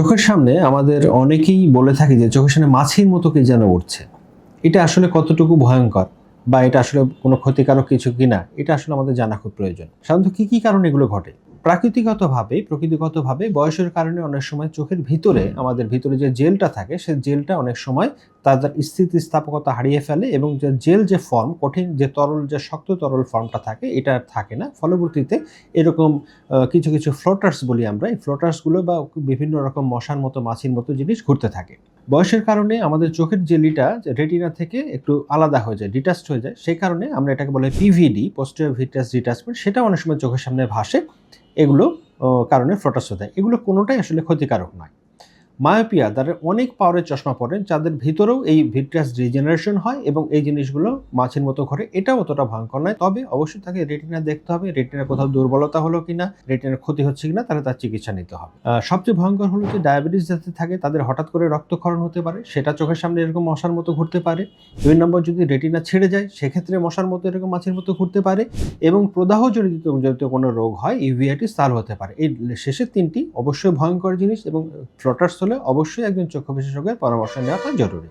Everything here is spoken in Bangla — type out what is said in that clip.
চোখের সামনে আমাদের অনেকেই বলে থাকে যে চোখের সামনে মাছির মতো কি যেন উঠছে। এটা আসলে কতটুকু ভয়ঙ্কর বা এটা আসলে কোনো ক্ষতিকারক কিছু কিনা, এটা আসলে আমাদের জানা খুব প্রয়োজন। সাধারণত কী কী কারণে এগুলো ঘটে? প্রাকৃতিকগতভাবে প্রকৃতিগতভাবে বয়সের কারণে অনেক সময় চোখের ভিতরে আমাদের ভিতরে যে জেলটা থাকে সে জেলটা অনেক সময় তাদের স্থিতিস্থাপকতা হারিয়ে ফেলে এবং যে জেল যে ফর্ম কঠিন যে তরল যে শক্ত তরল ফর্মটা থাকে এটা থাকে না। ফলশ্রুতিতে এরকম কিছু কিছু ফ্লোটার্স বলি আমরা। এই ফ্লোটার্সগুলো বা বিভিন্ন রকম মশার মতো মাছির মতো জিনিস ঘুরতে থাকে। বয়সের কারণে আমাদের চোখের জেলিটা রেটিনা থেকে একটু আলাদা হয়ে যায় ডিটাচড হয়ে যায় সেই কারণে আমরা এটাকে বলে পিভিডি পোস্টিয়ার ভিটাস ডিটাচমেন্ট সেটা অনেক সময় চোখের সামনে ভাসে। এগুলো কারণে ফ্রটাস হয়ে যায় এগুলো কোনোটাই আসলে ক্ষতিকারক নয়। মায়োপিয়া যাদের অনেক পাওয়ারের চশমা পড়েন যাদের ভিতরেও এই ভিট্রাস রিজেনারেশন হয় এবং এই জিনিসগুলো মাছের মতো ঘরে, এটাও অতটা ভয়ঙ্কর নয়। তবে অবশ্যই তাকে রেটিনা দেখতে হবে, রেটিনার কোথাও দুর্বলতা হলো কিনা, রেটিনার ক্ষতি হচ্ছে কিনা, তাহলে তার চিকিৎসা নিতে হবে। সবচেয়ে ভয়ঙ্কর হলো যে ডায়াবেটিস যাতে থাকে, তাদের হঠাৎ করে রক্তক্ষরণ হতে পারে, সেটা চোখের সামনে এরকম মশার মতো ঘুরতে পারে। দুই নম্বর, যদি রেটিনা ছেড়ে যায়, সেক্ষেত্রে মশার মতো এরকম মাছের মতো ঘুরতে পারে এবং প্রদাহ জনিত কোনো রোগ হয় ইউভিআইটিস তার হতে পারে। এই শেষের তিনটি অবশ্যই ভয়ঙ্কর জিনিস এবং ফ্লটার্স হলে অবশ্যই একজন চক্ষু বিশেষজ্ঞের পরামর্শ নেওয়াটা জরুরি।